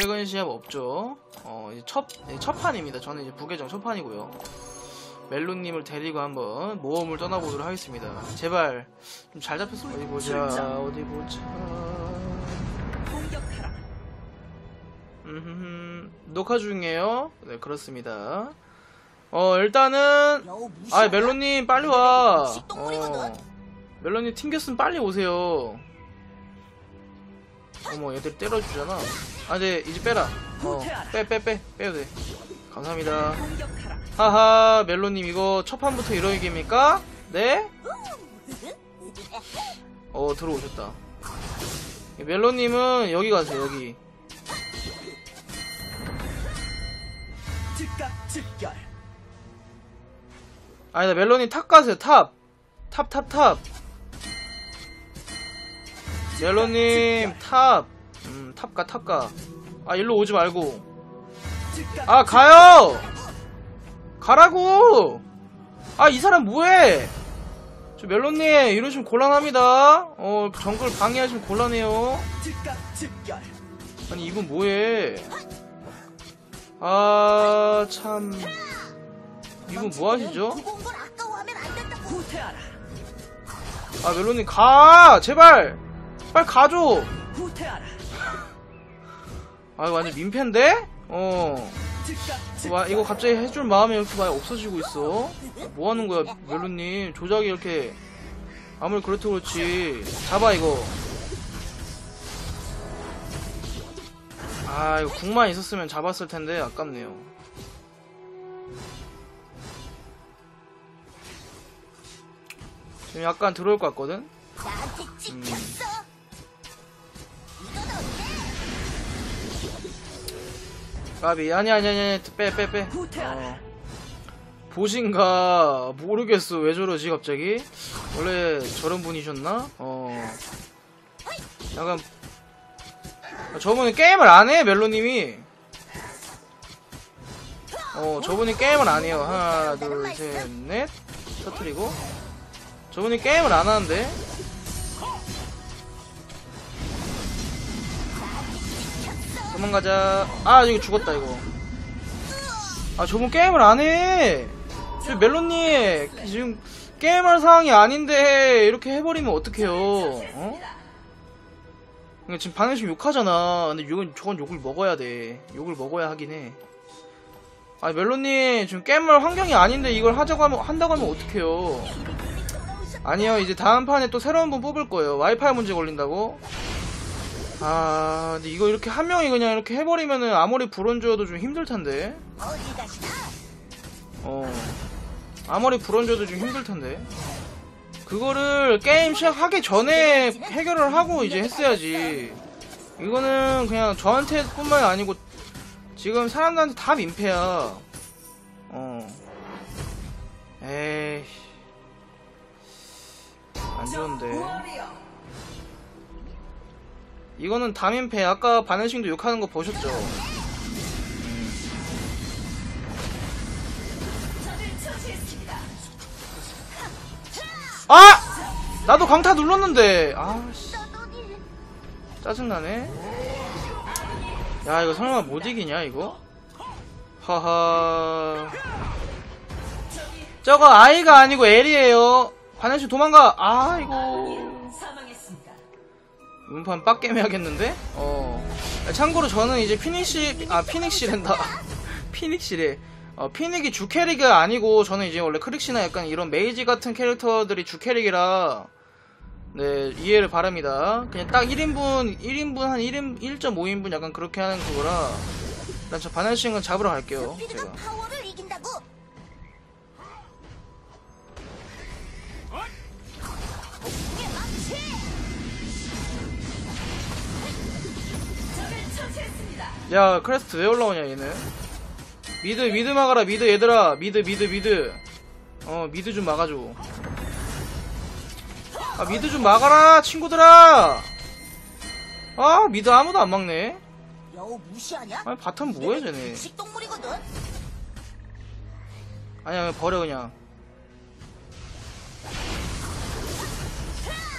이기는 시합 없죠. 어, 이제 첫, 네, 첫 판입니다. 저는 이제 부계정 첫 판이고요. 멜로님을 데리고 한번 모험을 떠나보도록 하겠습니다. 제발 좀 잘 잡혔으면 어디 보자. 어디 보자. 공격하라. 음, 녹화 중이에요. 네, 그렇습니다. 어, 일단은 아? 멜로님 빨리 와. 어, 멜로님 튕겼으면 빨리 오세요. 어머, 얘들 때려주잖아. 아, 이제 이제 빼라. 어, 빼, 빼, 빼, 빼도 돼. 감사합니다. 하하, 멜로님 이거 첫 판부터 이런 얘기입니까? 네? 어, 들어오셨다. 멜로님은 여기 가세요, 여기. 아니다, 멜로님 탑 가세요, 탑. 탑, 탑, 탑. 멜로님 탑. 음, 탑 가, 탑 가. 아, 일로 오지 말고. 아, 가요! 가라고! 아, 이 사람 뭐해? 저 멜로님, 이러시면 곤란합니다. 어, 정글 방해하시면 곤란해요. 아니, 이분 뭐해? 아, 참. 이분 뭐 하시죠? 아, 멜로님, 가! 제발! 빨리 가줘! 아, 이거 완전 민폐인데? 어. 와, 이거 갑자기 해줄 마음이 이렇게 많이 없어지고 있어. 뭐 하는 거야, 멜로님. 조작이 이렇게. 아무리 그렇도 그렇지. 잡아, 이거. 아, 이거 궁만 있었으면 잡았을 텐데, 아깝네요. 지금 약간 들어올 것 같거든? 나 까비. 아니, 아니, 아니. 빼, 빼, 빼. 후퇴하라. 어. 보신가 모르겠어 왜 저러지 갑자기 원래 저런 분이셨나 어 약간 저분이 게임을 안 해 멜로님이 어 저분이 게임을 안 해요 하나 둘 셋 넷 터트리고 저분이 게임을 안 하는데 도망가자 아 이거 죽었다 이거 아 저분 게임을 안해 저 멜로님 지금 게임할 상황이 아닌데 이렇게 해버리면 어떡해요 어? 그러니까 지금 방해심 욕하잖아 근데 욕은 저건 욕을 먹어야 돼 욕을 먹어야 하긴 해 아, 멜로님, 지금 게임할 환경이 아닌데 이걸 하자고 하면, 한다고 하면 어떡해요. 아니요, 이제 다음 판에 또 새로운 분 뽑을 거예요. 와이파이 문제 걸린다고? 아, 근데 이거 이렇게 한 명이 그냥 이렇게 해버리면은 아무리 브론즈여도 좀 힘들 텐데. 어디 가시나? 어. 아무리 브론즈여도 좀 힘들 텐데. 그거를 게임 시작하기 전에 해결을 하고 이제 했어야지. 이거는 그냥 저한테 뿐만이 아니고 지금 사람들한테 다 민폐야. 어. 에이. 안 좋은데. 이거는 다 민폐. 아까 반현식도 욕하는 거 보셨죠? 아! 나도 강타 눌렀는데. 아, 씨. 짜증나네. 야, 이거 설마 못 이기냐, 이거? 하하. 저거 아이가 아니고 엘이에요. 반현씨 도망가. 아, 이거. 문판 빡겜 해야겠는데? 어. 참고로 저는 이제 피닉시, 아, 피닉시랜다. 피닉시래. 어, 피닉이 주 캐릭이 아니고, 저는 이제 원래 크릭시나 약간 이런 메이지 같은 캐릭터들이 주 캐릭이라, 네, 이해를 바랍니다. 그냥 딱 1인분, 1인분 한 1인, 1.5인분 약간 그렇게 하는 그거라, 일단 저 바나싱은 잡으러 갈게요, 제가. 야, 크레스트 왜 올라오냐, 얘는? 미드, 미드 막아라, 미드, 얘들아. 미드, 미드, 미드. 어, 미드 좀 막아줘. 아, 미드 좀 막아라, 친구들아! 아, 미드 아무도 안 막네. 여우 무시하냐? 아니, 바텀 뭐해, 쟤네. 식동물이거든. 아니야, 버려, 그냥.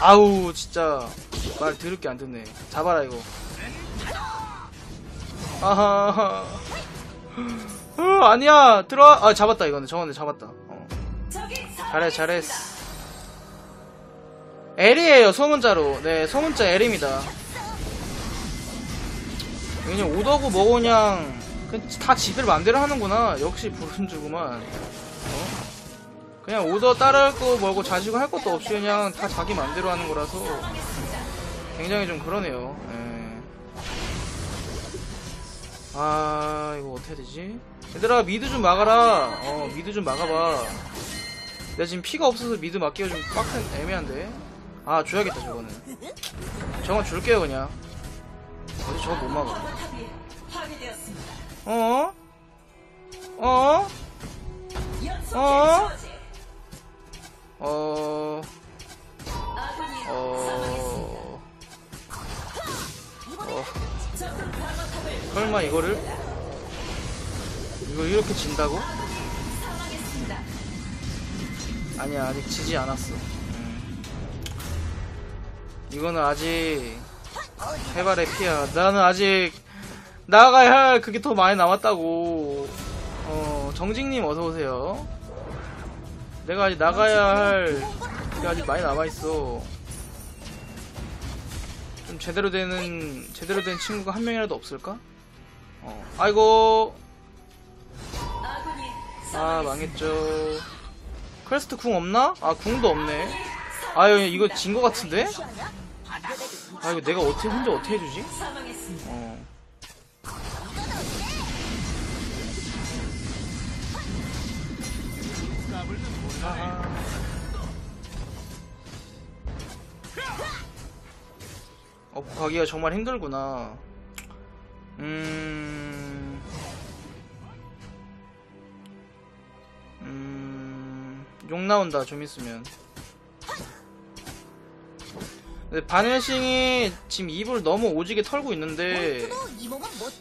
아우, 진짜. 말 들을 게 안 듣네. 잡아라, 이거. 아하. 어, 아니야. 들어와. 아, 잡았다, 이거는. 저건데 잡았다. 어. 잘해, 잘했어. L이에요, 소문자로. 네, 소문자 L입니다. 그냥 오더고 뭐고 그냥, 그냥 다 지들 맘대로 하는구나. 역시 부른주구만. 어? 그냥 오더 따라할 거 뭐고 자시고 할 것도 없이 그냥 다 자기 맘대로 하는 거라서 굉장히 좀 그러네요. 아, 이거 어떻게 해야 되지? 얘들아, 미드 좀 막아라. 어, 미드 좀 막아봐. 내가 지금 피가 없어서 미드 막기가 좀 빡센, 애매한데. 아, 줘야겠다, 저거는. 저건 줄게요, 그냥. 어디 저거 못 막아. 어? 어? 어? 어. 어, 설마 이거를? 이거 이렇게 진다고? 아니야, 아직 지지 않았어. 음. 이거는 아직 해발의 피야. 나는 아직 나가야 할 그게 더 많이 남았다고. 어, 정직님 어서오세요. 내가 아직 나가야 할 그게 아직 많이 남아있어. 좀 제대로 되는, 제대로 된 친구가 한 명이라도 없을까? 어, 아이고. 아, 망했죠. 크레스트 궁 없나? 아, 궁도 없네. 아유, 이거 진 거 같은데? 아, 이거 내가 어떻게, 혼자 어떻게 해주지? 어. 업고 가기가 정말 힘들구나. 음. 음. 욕 나온다, 좀 있으면. 근데 바넬싱이 지금 입을 너무 오지게 털고 있는데.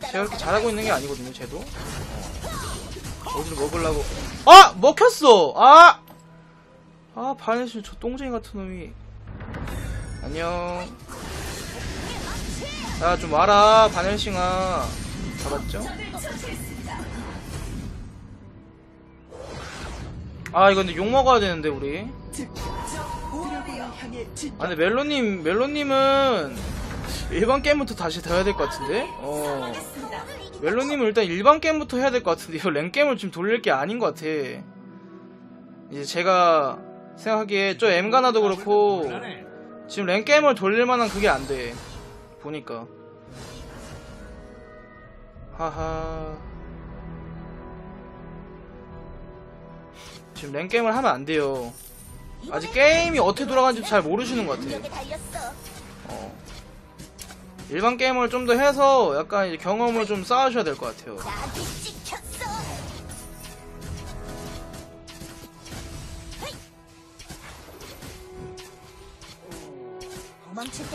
제가 그렇게 잘하고 있는 게 아니거든요, 쟤도. 어. 어디를 먹으려고. 아! 먹혔어! 아! 아, 바네시 저 똥쟁이 같은 놈이. 안녕. 야, 좀 와라, 바넬싱아. 잡았죠? 아, 이거 근데 욕 먹어야 되는데, 우리. 아, 근데 멜로님, 멜로님은 일반 게임부터 다시 더 해야 될 것 같은데? 어. 멜로님은 일단 일반 게임부터 해야 될 것 같은데, 이거 랭 게임을 지금 돌릴 게 아닌 것 같아. 이제 제가 생각하기에 저 엠가나도 그렇고, 지금 랭 게임을 돌릴 만한 그게 안 돼. 보니까. 하하. 지금 랭 게임을 하면 안 돼요. 아직 게임이 어떻게 돌아가는지 잘 모르시는 것 같아. 능력에 달렸어. 어. 일반 게임을 좀 더 해서 약간 경험을 좀 쌓으셔야 될 것 같아요.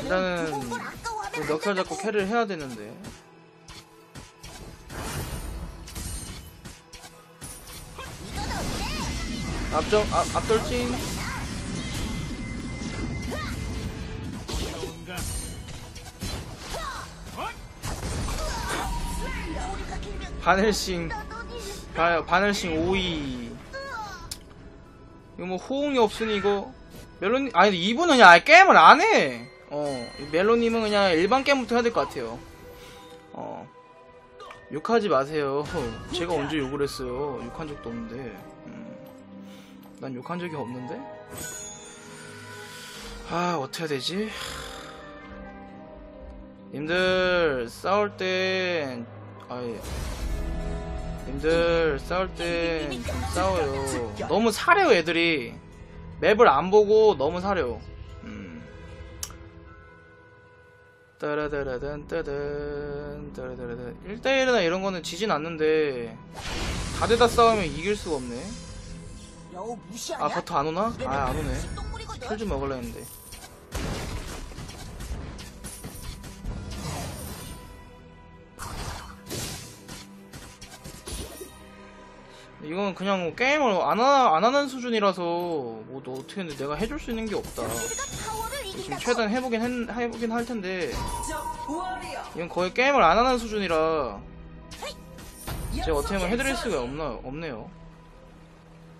일단은 아까워하면 그 잡고. 캐리를 해야 되는데. 앞점, 앞, 앞돌진. 너니 바, 바넬싱 5위. 이거 뭐 호응이 없으니 이거. 멜로님, 아니, 이분은 아예 게임을 안 해. 어, 이 멜로님은 그냥 일반 게임부터 해야 될 것 같아요. 어. 욕하지 마세요. 제가 언제 욕을 했어요. 욕한 적도 없는데. 음. 난 욕한 적이 없는데? 아, 어떻게 해야 되지? 님들, 싸울 땐, 아예. 님들, 싸울 땐 좀 싸워요. 너무 사려요, 애들이. 맵을 안 보고 너무 사려. 음. 따라다라단 따단 따라다라단 1대1이나 이런 거는 지진 않는데 다대다 싸우면 이길 수가 없네? 아 버터 안 오나? 아 안 오네. 털좀 먹을라 했는데 이건 그냥 뭐 게임을 안, 하, 안 하는 수준이라서 뭐 너 어떻게 내가 해줄 수 있는 게 없다 지금 이긴다고. 최대한 해보긴 했- 해보긴 할 텐데. 이건 거의 게임을 안 하는 수준이라 제가 어떻게 하면 해드릴 수가 없나, 없네요.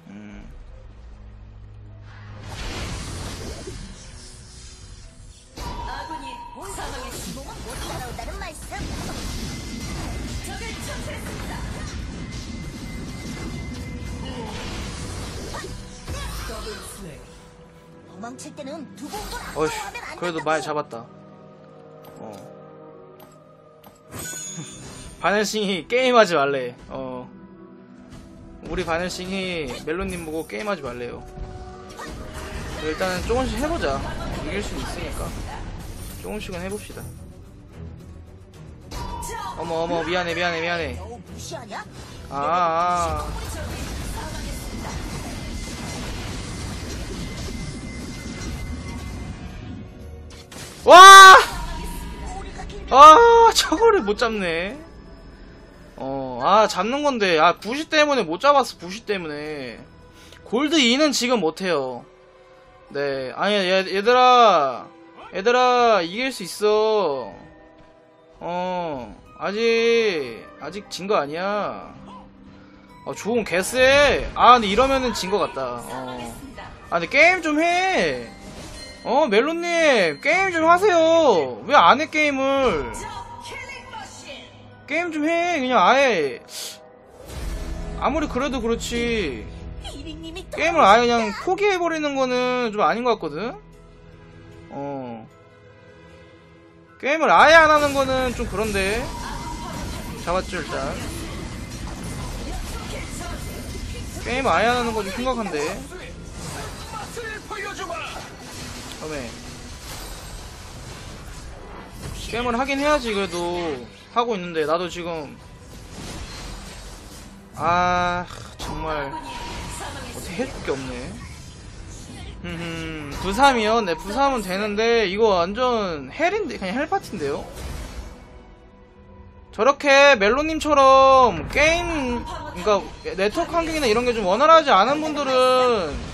음. 도망칠 때는 두고 어휴, 그래도. 많이 잡았다. 어. 바늘싱이 게임하지 말래. 어. 우리 바늘싱이 멜로님 보고 게임하지 말래요. 일단은 조금씩 해보자. 이길 수 있으니까. 조금씩은 해봅시다. 어머, 어머, 미안해, 미안해, 미안해. 너 무시하냐? 아, 아. 와! 아, 저거를 못 잡네. 어, 아, 잡는 건데, 아, 부시 때문에 못 잡았어, 부시 때문에. 골드 2는 지금 못해요. 네, 아니, 얘, 얘들아, 얘들아, 이길 수 있어. 어, 아직, 아직 진 거 아니야. 어, 좋은 개쎄. 아, 근데 이러면은 진 거 같다. 어. 아, 근데 게임 좀 해. 어, 멜론님, 게임 좀 하세요. 왜 안 해, 게임을? 게임 좀 해. 그냥 아예. 아무리 그래도 그렇지. 게임을 아예 그냥 포기해버리는 거는 좀 아닌 것 같거든? 어. 게임을 아예 안 하는 거는 좀 그런데. 잡았죠, 일단. 게임 아예 안 하는 거 좀 심각한데. 다음에. 게임을 하긴 해야지, 그래도. 하고 있는데, 나도 지금. 아, 정말. 어떻게 해줄 게 없네. 음, 부삼이요? 네, 부삼은 되는데, 이거 완전 헬인데, 그냥 헬 파티인데요? 저렇게 멜로님처럼 게임, 그니까 네트워크 환경이나 이런 게 좀 원활하지 않은 분들은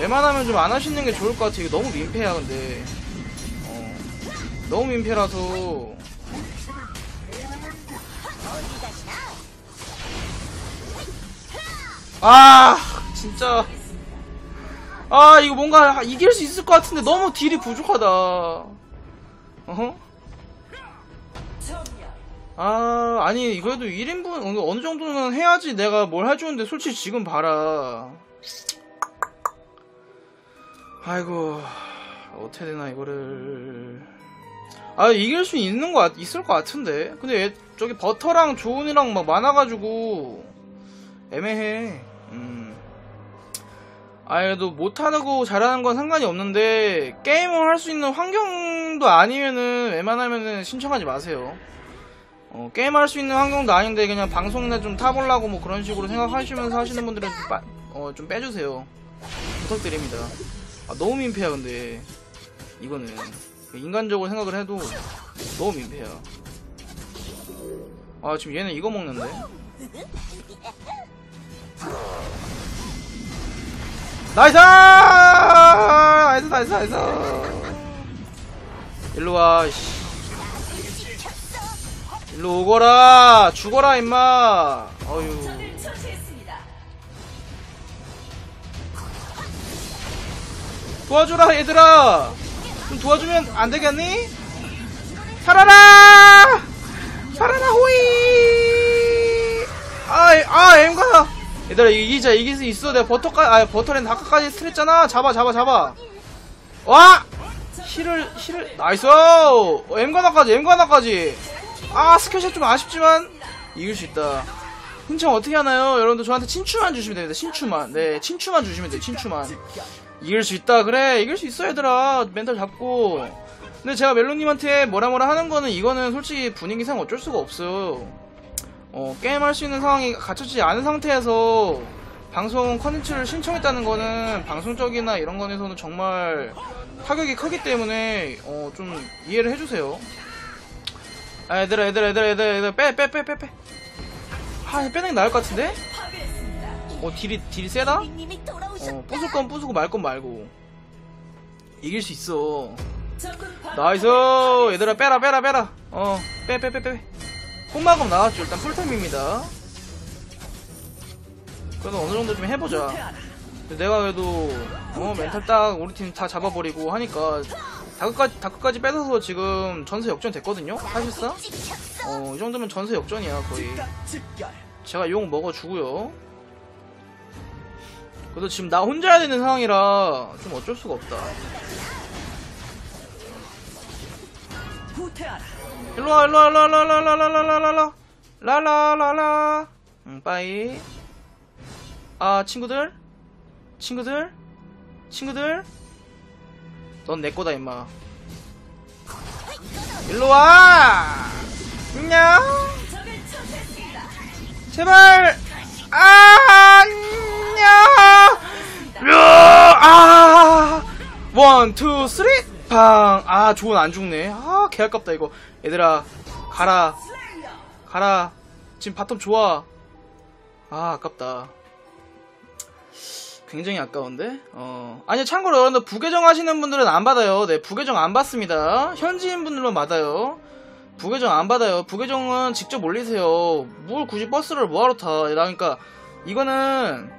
웬만하면 좀 안 하시는 게 좋을 것 같아요. 너무 민폐야, 근데. 어, 너무 민폐라서. 아, 진짜. 아, 이거 뭔가 이길 수 있을 것 같은데 너무 딜이 부족하다. 어허? 아, 아니, 그래도 1인분 어느 정도는 해야지 내가 뭘 해주는데 솔직히 지금 봐라. 아이고, 어떻게 되나, 이거를. 아, 이길 수 있는 거, 같- 있을 것 같은데. 근데 얘, 저기 버터랑 조은이랑 막 많아가지고, 애매해. 음. 아, 그래도 못하고 잘하는 건 상관이 없는데, 게임을 할 수 있는 환경도 아니면은, 웬만하면은 신청하지 마세요. 어, 게임 할 수 있는 환경도 아닌데 그냥 방송이나 좀 타보려고 뭐 그런 식으로 생각하시면서 하시는 분들은 좀, 빠, 어, 좀 빼주세요. 부탁드립니다. 아, 너무 민폐야 근데 이거는 인간적으로 생각을 해도 너무 민폐야. 아 지금 얘는 이거 먹는데? 나이스! 나이스 나이스 나이스 일로 와 씨. 일로 오거라 죽어라 임마 어휴 도와줘라 얘들아. 좀 도와주면 안 되겠니? 살아라! 살아라 호이! 아아 엠가! 얘들아 이기자 이길 수 있어. 내가 버터까 아 버터랜 다크까지 스트했잖아. 잡아 잡아 잡아. 와! 힐을 힐을 나이스! 엠가 나까지 엠가 나까지. 아 스켜샷 좀 아쉽지만 이길 수 있다. 신청 어떻게 하나요? 여러분들 저한테 친추만 주시면 됩니다. 친추만. 네 친추만 주시면 돼요 친추만 이길 수 있다. 그래 이길 수 있어 얘들아. 멘탈 잡고. 근데 제가 멜로님한테 뭐라 뭐라 하는 거는 이거는 솔직히 분위기상 어쩔 수가 없어요 어 게임할 수 있는 상황이 갖춰지지 않은 상태에서 방송 컨텐츠를 신청했다는 거는 방송적이나 이런 거에서는 정말 타격이 크기 때문에 어 좀 이해를 해주세요. 아 얘들아 얘들아 얘들아 얘들아 얘들아. 빼빼 빼 빼빼. 아 빼는 게 나을 것 같은데? 어 딜이 딜이 세다? 어, 부술 건 부수고 말 건 말고. 이길 수 있어. 나이스! 얘들아 빼라 빼라 빼라. 어 빼 빼 빼빼 홈마검 나왔죠. 일단 풀템입니다. 그래도 어느 정도 좀 해보자. 내가 그래도 어 멘탈 딱 우리 팀 다 잡아버리고 하니까 다크까지 다크까지 뺏어서 지금 전세 역전 됐거든요? 사실상? 찍혔어. 어이 정도면 전세 역전이야 거의. 제가 용 먹어주고요 그래서 지금 나 혼자 해야 되는 상황이라 좀 어쩔 수가 없다. 일로와 일로와 일로와 일로와 일로와 일로와 라라라라. 응 빠이. 아 친구들? 친구들? 친구들? 넌 내꺼다 임마. 일로와! 안녕! 제발! 안녕 아 원, 투, 쓰리 팡. 아, 좋은 안 죽네. 아, 개 아깝다 이거. 얘들아, 가라. 가라. 지금 바텀 좋아. 아, 아깝다. 굉장히 아까운데? 어. 아니, 참고로 여러분들 부계정 하시는 분들은 안 받아요. 네, 부계정 안 받습니다. 현지인 분들만 받아요. 부계정 안 받아요. 부계정은 직접 올리세요. 뭘 굳이 버스를 뭐하러 타. 그러니까, 이거는,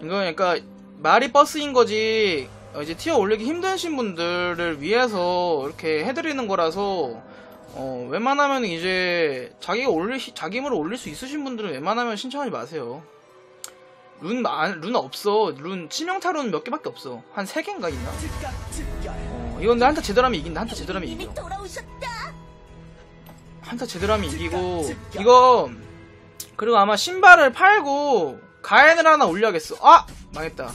이거 그러니까, 말이 버스인 거지, 어, 이제 티어 올리기 힘드신 분들을 위해서 이렇게 해드리는 거라서, 어, 웬만하면 이제 자기가 올릴 자기 힘으로 올릴 수 있으신 분들은 웬만하면 신청하지 마세요. 룬, 아, 룬 없어. 룬 치명타 룬 몇 개밖에 없어. 한 세 개인가 있나? 어, 이건 근데 한타 제대로 하면 이긴다. 한타 제대로 하면 이겨. 한타 제대로 하면 이기고 이거 그리고 아마 신발을 팔고 가엔을 하나 올려야겠어. 아 망했다.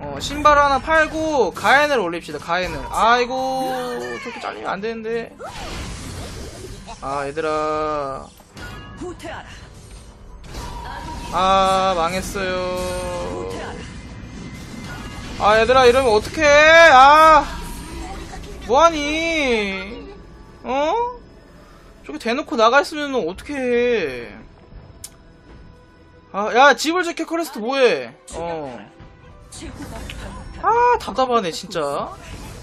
어 신발 하나 팔고 가엔을 올립시다. 가엔을. 아이고 저렇게 잘리면 안 되는데. 아 얘들아. 아 망했어요. 아 얘들아 이러면 어떡해 아 뭐하니 어? 저기 대놓고 나가있으면 어떡해. 아 야 집을 지켜 커레스트 뭐해? 어. 아 답답하네 진짜.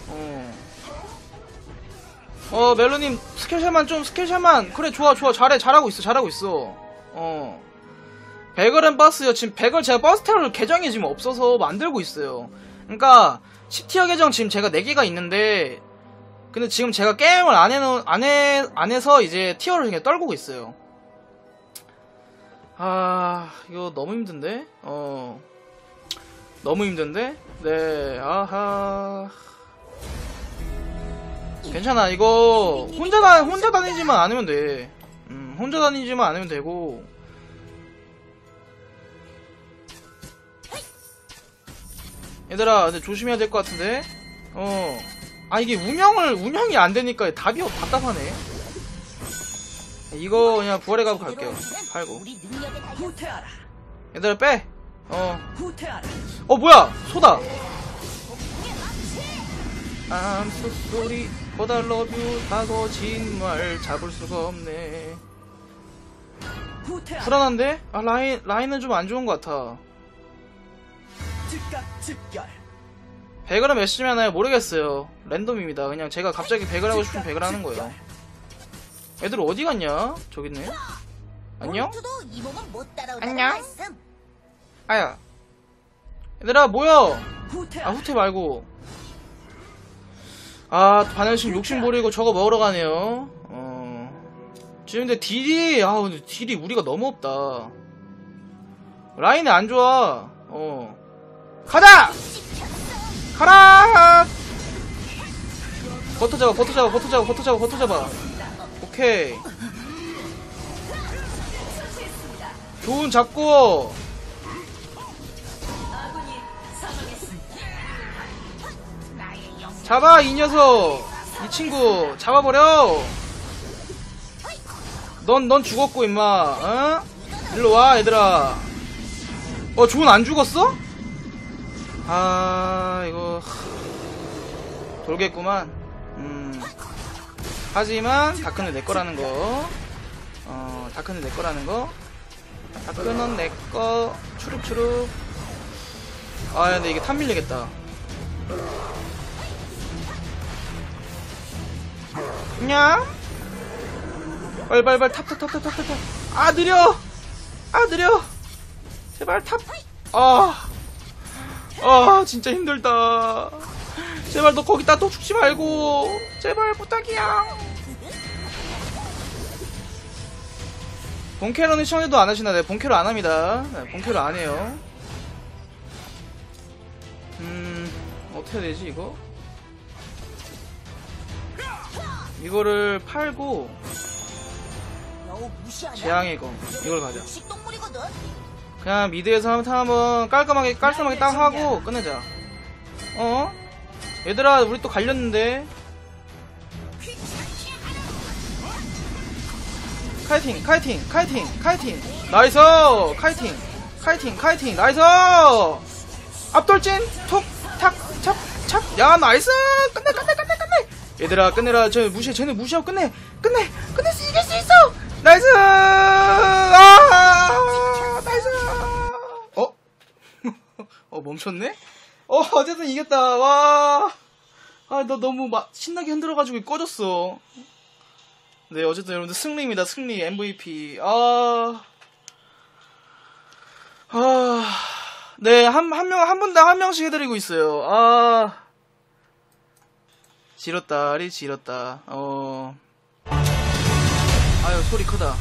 어. 어 멜로님 스킬샷만 좀 스킬샷만. 그래 좋아 좋아. 잘해 잘하고 있어 잘하고 있어. 어. 백을은 버스요. 지금 백을 제가 버스 테러를 계정이 지금 없어서 만들고 있어요. 그러니까 10티어 계정 지금 제가 4개가 있는데 근데 지금 제가 게임을 안 해놓 안 해, 안 해서 이제 티어를 그냥 떨구고 있어요 아 이거 너무 힘든데 어 너무 힘든데 네 아하 괜찮아 이거 혼자 다 혼자 다니지만 않으면 돼. 음, 혼자 다니지만 않으면 되고. 얘들아, 조심해야 될 것 같은데. 어. 아 이게 운영을 운영이 안 되니까 답이 없- 답답하네. 이거 그냥 부활해 가고 갈게요. 팔고. 얘들아 빼. 어. 어 뭐야 소다 I'm so sorry but I love you 다 거짓말 잡을 수가 없네. 불안한데? 아 라인 라인은 좀 안 좋은 것 같아 즉각 즉결. 백을 몇 시면 하나요? 모르겠어요. 랜덤입니다. 그냥 제가 갑자기 백을 하고 싶으면 백을 하는 거예요. 애들 어디 갔냐? 저기 있네. 안녕? 안녕? 아야. 얘들아 모여! 아. 후퇴 말고. 아 반열심 욕심 부리고 저거 먹으러 가네요. 어. 지금 근데 딜이 아 근데 딜이 우리가 너무 없다. 라인이 안 좋아. 어. 가자 가라! 버터 잡아 버터 잡아 버터 잡아 버터 잡아 버터 잡아. 오케이. 좋은 잡고. 잡아 이 녀석. 이 친구. 잡아버려. 넌 넌 죽었고 임마. 어? 일로 와 얘들아. 어 좋은 안 죽었어? 아 이거 하, 돌겠구만. 음. 하지만 다크는 내 거라는 거 어 다크는 내 거라는 거. 다크는 내거. 추룩추룩. 아 근데 이게 탑 밀리겠다. 빨리 빨리 탑탑탑탑탑탑. 아 느려! 아 느려! 제발 탑아 아 진짜 힘들다. 제발 너 거기다 또 죽지 말고. 제발 부탁이야. 본캐로는 시청자도 안 하시나? 네 본캐로 안 합니다. 네, 본캐로 안 해요. 음 어떻게 되지 이거? 이거를 팔고? 재앙의 검. 이걸 가자. 그냥 미드에서 한번 한번 깔끔하게 깔끔하게 딱 하고 끝내자. 어? 얘들아 우리 또 갈렸는데? 카이팅 카이팅 카이팅 카이팅. 나이스! 카이팅 카이팅 카이팅. 나이스! 앞돌진 톡탁착착야 나이스! 끝내 끝내 끝내 끝내! 얘들아 끝내라. 저 무시해. 쟤네 무시하고 끝내. 끝내 끝낼 수 이길 수 있어! 나이스! 아 나이스 어? 어 멈췄네? 어 어쨌든 이겼다 와 아, 너 너무 막 신나게 흔들어가지고 꺼졌어. 네, 어쨌든 여러분들 승리입니다. 승리, MVP. 아. 아. 네, 한, 한 명, 한 분당 한 명씩 해드리고 있어요. 아. 지렸다리, 지렸다. 어. 아유, 소리 크다.